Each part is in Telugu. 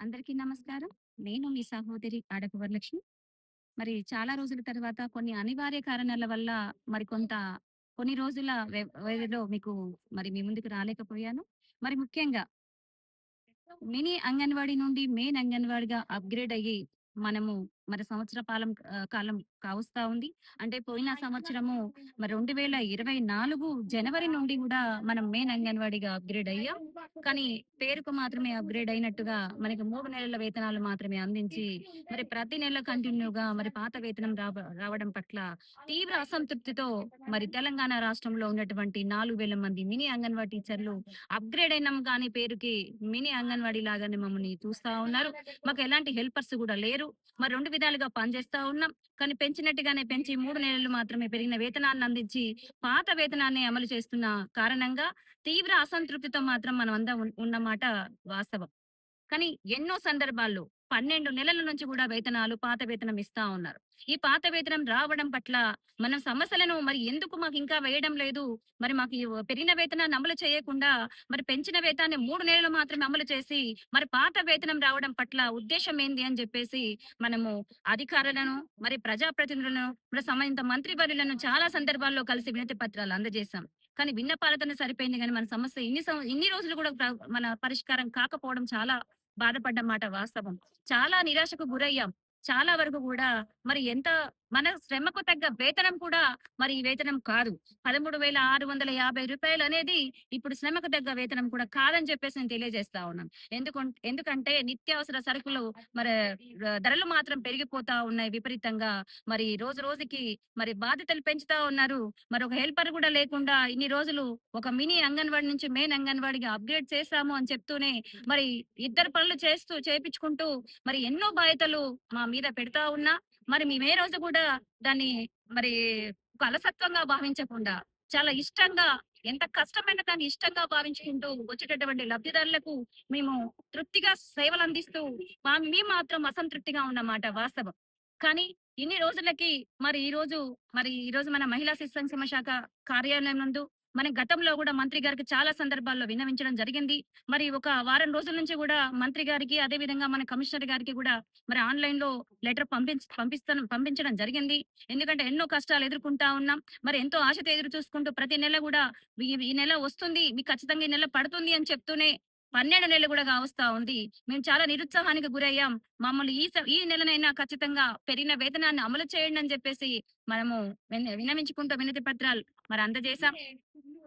అందరికీ నమస్కారం. నేను మీ సహోదరి ఆడపు వరలక్ష్మి. మరి చాలా రోజుల తర్వాత కొన్ని అనివార్య కారణాల వల్ల మరి కొంత కొన్ని రోజుల వ్యవధిలో మీకు మరి మీ ముందుకు రాలేకపోయాను. మరి ముఖ్యంగా మినీ అంగన్వాడీ నుండి మెయిన్ అంగన్వాడిగా అప్‌గ్రేడ్ అయ్యి మనము మరి సంవత్సర పాలం కాలం కావస్తా ఉంది. అంటే పోయిన సంవత్సరము మరి 2024 జనవరి నుండి కూడా మనం మెయిన్ అంగన్వాడిగా అప్‌గ్రేడ్ అయ్యాం. కానీ పేరుకు మాత్రమే అప్‌గ్రేడ్ అయినట్టుగా మనకి మూడు నెలల వేతనాలు మాత్రమే అందించి మరి ప్రతి నెల కంటిన్యూగా మరి పాత వేతనం రావ రావడం పట్ల తీవ్ర అసంతృప్తితో మరి తెలంగాణ రాష్ట్రంలో ఉన్నటువంటి 4000 మంది మినీ అంగన్వాడీ టీచర్లు అప్‌గ్రేడ్ అయినాం కానీ పేరుకి మినీ అంగన్వాడీ లాగానే మమ్మల్ని చూస్తా ఉన్నారు. మాకు ఎలాంటి హెల్పర్స్ కూడా లేరు. మరి రెండు విధాలుగా పనిచేస్తా ఉన్నాం. కానీ పెంచినట్టుగానే పెంచి మూడు నెలలు మాత్రమే పెరిగిన వేతనాన్ని అందించి పాత వేతనాన్ని అమలు చేస్తున్న కారణంగా తీవ్ర అసంతృప్తితో మాత్రం మనం ఉన్ ఉన్నమాట వాస్తవం. కానీ ఎన్నో సందర్భాల్లో 12 నెలల నుంచి కూడా వేతనాలు పాత వేతనం ఇస్తా ఉన్నారు. ఈ పాత వేతనం రావడం పట్ల మనం సమస్యలను మరి ఎందుకు మాకు ఇంకా వేయడం లేదు? మరి మాకు పెరిగిన వేతనాన్ని అమలు చేయకుండా మరి పెంచిన వేతనాన్ని మూడు నెలలు మాత్రమే అమలు చేసి మరి పాత వేతనం రావడం పట్ల ఉద్దేశం ఏంది అని చెప్పేసి మనము అధికారులను మరి ప్రజాప్రతినిధులను మరి సంబంధిత మంత్రివర్యులను చాలా సందర్భాల్లో కలిసి వినతి పత్రాలు అందజేశాం. కానీ విన్నపాలతోనే సరిపోయింది కానీ మన సమస్య ఇన్ని ఇన్ని రోజులు కూడా మన పరిష్కారం కాకపోవడం చాలా బాధపడ్డ మాట వాస్తవం. చాలా నిరాశకు గురయ్యాం. చాలా వరకు కూడా మరి ఎంత మన శ్రమకు తగ్గ వేతనం కూడా మరి ఈ వేతనం కాదు. 13,650 అనేది ఇప్పుడు శ్రమకు తగ్గ వేతనం కూడా కాదని చెప్పేసి నేను తెలియజేస్తా ఉన్నాను. ఎందుకు ఎందుకంటే నిత్యావసర సరుకులు మరి ధరలు మాత్రం పెరిగిపోతా ఉన్నాయి విపరీతంగా. మరి రోజు రోజుకి మరి బాధ్యతలు పెంచుతా ఉన్నారు. మరి ఒక హెల్పర్ కూడా లేకుండా ఇన్ని రోజులు ఒక మినీ అంగన్వాడి నుంచి మెయిన్ అంగన్వాడికి అప్‌గ్రేడ్ చేశాము అని చెప్తూనే మరి ఇద్దరు పనులు చేస్తూ చేపించుకుంటూ మరి ఎన్నో బాధ్యతలు మా మీద పెడతా ఉన్నా మరి మేము ఏ రోజు కూడా దాన్ని మరి అలసత్వంగా భావించకుండా చాలా ఇష్టంగా ఎంత కష్టమైన దాన్ని ఇష్టంగా భావించుకుంటూ వచ్చేటటువంటి లబ్ధిదారులకు మేము తృప్తిగా సేవలు అందిస్తూ మా మేము మాత్రం అసంతృప్తిగా ఉన్నమాట వాస్తవం. కానీ ఇన్ని రోజులకి మరి ఈ రోజు మరి ఈ రోజు మన మహిళా శిశు సంక్షేమ శాఖ కార్యాలయం నందు మన గతంలో కూడా మంత్రి గారికి చాలా సందర్భాల్లో విన్నవించడం జరిగింది. మరి ఒక వారం రోజుల నుంచి కూడా మంత్రి గారికి అదే విధంగా మన కమిషనర్ గారికి కూడా మరి ఆన్లైన్లో లెటర్ పంపించ పంపిస్తాను పంపించడం జరిగింది. ఎందుకంటే ఎన్నో కష్టాలు ఎదుర్కొంటా ఉన్నాం. మరి ఎంతో ఆశతో ఎదురు చూసుకుంటూ ప్రతి నెల కూడా ఈ నెల వస్తుంది. మీకు ఖచ్చితంగా ఈ నెల పడుతుంది అని చెప్తూనే 12 నెలలు కూడా కావస్తా ఉంది. మేము చాలా నిరుత్సాహానికి గురయ్యాం. మమ్మల్ని ఈ ఈ నెలనైనా ఖచ్చితంగా పెరిగిన వేతనాన్ని అమలు చేయండి అని చెప్పేసి మనము విన్నవించుకుంటూ వినతి పత్రాలు మరి అందజేశాం.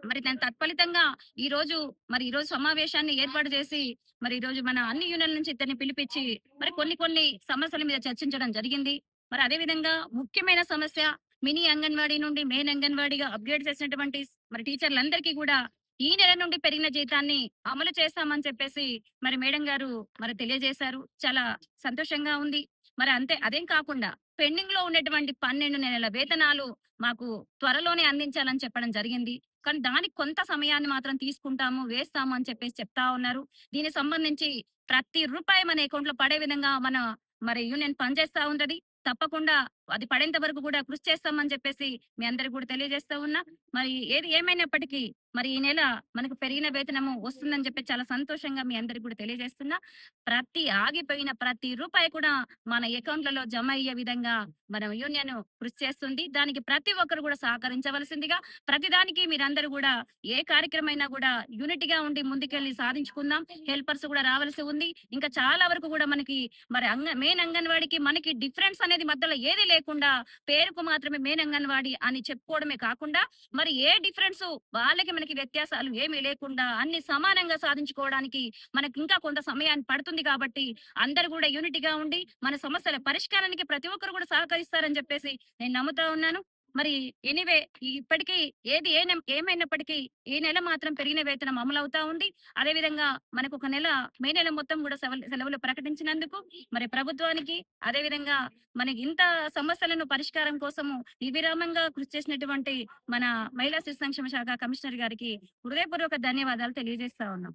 మరి దాని తత్ఫలితంగా ఈ రోజు మరి ఈరోజు సమావేశాన్ని ఏర్పాటు చేసి మరి ఈ రోజు మన అన్ని యూనియన్ల నుంచి ఇతన్ని పిలిపించి మరి కొన్ని కొన్ని సమస్యల మీద చర్చించడం జరిగింది. మరి అదే విధంగా ముఖ్యమైన సమస్య మినీ అంగన్వాడీ నుండి మెయిన్ అంగన్వాడీగా అప్‌గ్రేడ్ చేసినటువంటి మరి టీచర్లందరికీ కూడా ఈ నెల నుండి పెరిగిన జీతాన్ని అమలు చేస్తామని చెప్పేసి మరి మేడం గారు మరి తెలియజేశారు. చాలా సంతోషంగా ఉంది. మరి అంతే అదేం కాకుండా పెండింగ్లో ఉన్నటువంటి 12 నెలల వేతనాలు మాకు త్వరలోనే అందించాలని చెప్పడం జరిగింది. కానీ దానికి కొంత సమయాన్ని మాత్రం తీసుకుంటాము, వేస్తాము అని చెప్పేసి చెప్తా ఉన్నారు. దీనికి సంబంధించి ప్రతి రూపాయి మన అకౌంట్‌లో పడే విధంగా మన మరి యూనియన్ పనిచేస్తా ఉంటది. తప్పకుండా అది పడేంత వరకు కూడా కృషి చేస్తామని చెప్పేసి మీ అందరికి కూడా తెలియజేస్తా ఉన్నా. మరి ఏది ఏమైనప్పటికీ మరి ఈ నెల మనకు పెరిగిన వేతనము వస్తుందని చెప్పి చాలా సంతోషంగా మీ అందరికి కూడా తెలియజేస్తున్నా. ప్రతి ఆగిపోయిన ప్రతి రూపాయి కూడా మన అకౌంట్‌లలో జమ అయ్యే విధంగా మన యూనియన్ కృషి చేస్తుంది. దానికి ప్రతి ఒక్కరు కూడా సహకరించవలసిందిగా ప్రతిదానికి మీరందరూ కూడా ఏ కార్యక్రమైనా యూనిట్గా ఉండి ముందుకెళ్ళి సాధించుకుందాం. హెల్పర్స్ కూడా రావాల్సి ఉంది. ఇంకా చాలా వరకు కూడా మనకి మరి అంగ మెయిన్ అంగన్వాడికి మనకి డిఫరెన్స్ అనేది మధ్యలో ఏది లేకుండా పేరుకు మాత్రమే మెయిన్ అంగన్వాడి అని చెప్పుకోవడమే కాకుండా మరి ఏ డిఫరెన్స్ వాళ్ళకి మనకి వ్యత్యాసాలు ఏమీ లేకుండా అన్ని సమానంగా సాధించుకోవడానికి మనకి ఇంకా కొంత సమయాన్ని పడుతుంది కాబట్టి అందరూ కూడా యూనిటీగా ఉండి మన సమస్యల పరిష్కారానికి ప్రతి ఒక్కరు కూడా సహకరిస్తారని చెప్పేసి నేను నమ్ముతా ఉన్నాను. మరి ఎనీవే ఇప్పటికీ ఏది ఏ ఏమైనప్పటికీ ఈ నెల మాత్రం పెరిగిన వేతనం అమలవుతా ఉంది. అదే విధంగా మనకు ఒక నెల మే నెల మొత్తం కూడా సెవల్ సెలవులు ప్రకటించినందుకు మరి ప్రభుత్వానికి అదే విధంగా మనకి ఇంత సమస్యలను పరిష్కారం కోసము విరామంగా కృషి చేసినటువంటి మన మహిళా శిశు సంక్షేమ శాఖ కమిషనర్ గారికి హృదయపూర్వక ధన్యవాదాలు తెలియజేస్తా ఉన్నాం.